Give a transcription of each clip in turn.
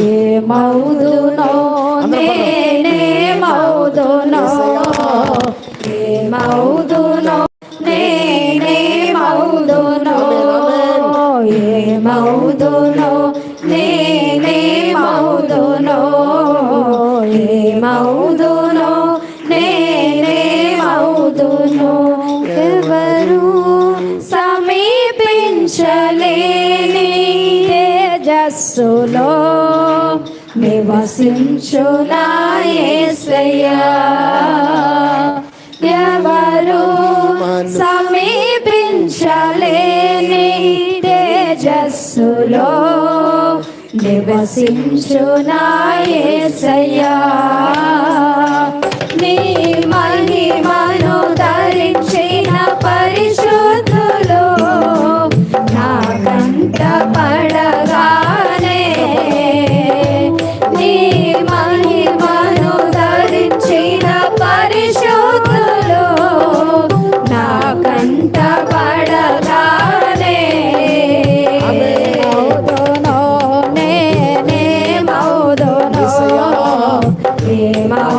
ఏ ఏమవుదునో నే ఆశించునాయసయ్యా. ఎవరు సమీపించలేని తేజస్సులో నివసించునాయసయ్యా. నీ మహిమను ధరించిన పరిశుద్ధులు నాకంట పడ my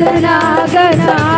गणा गणा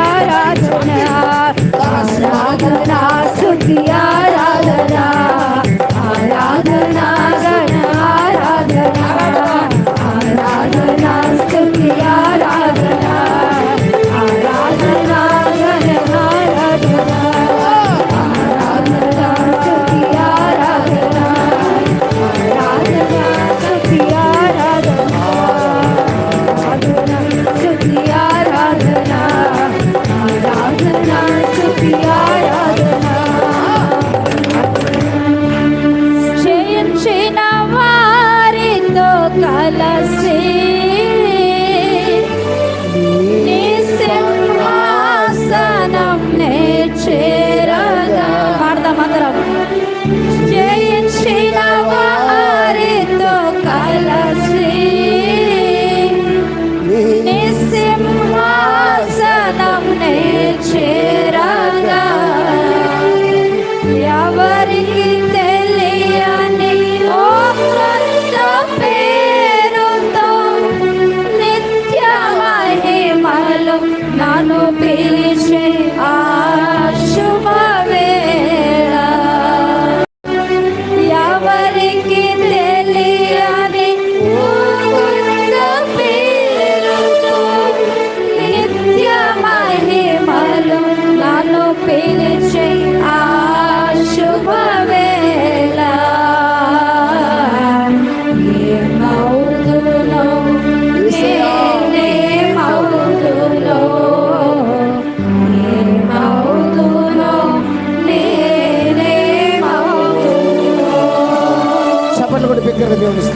millions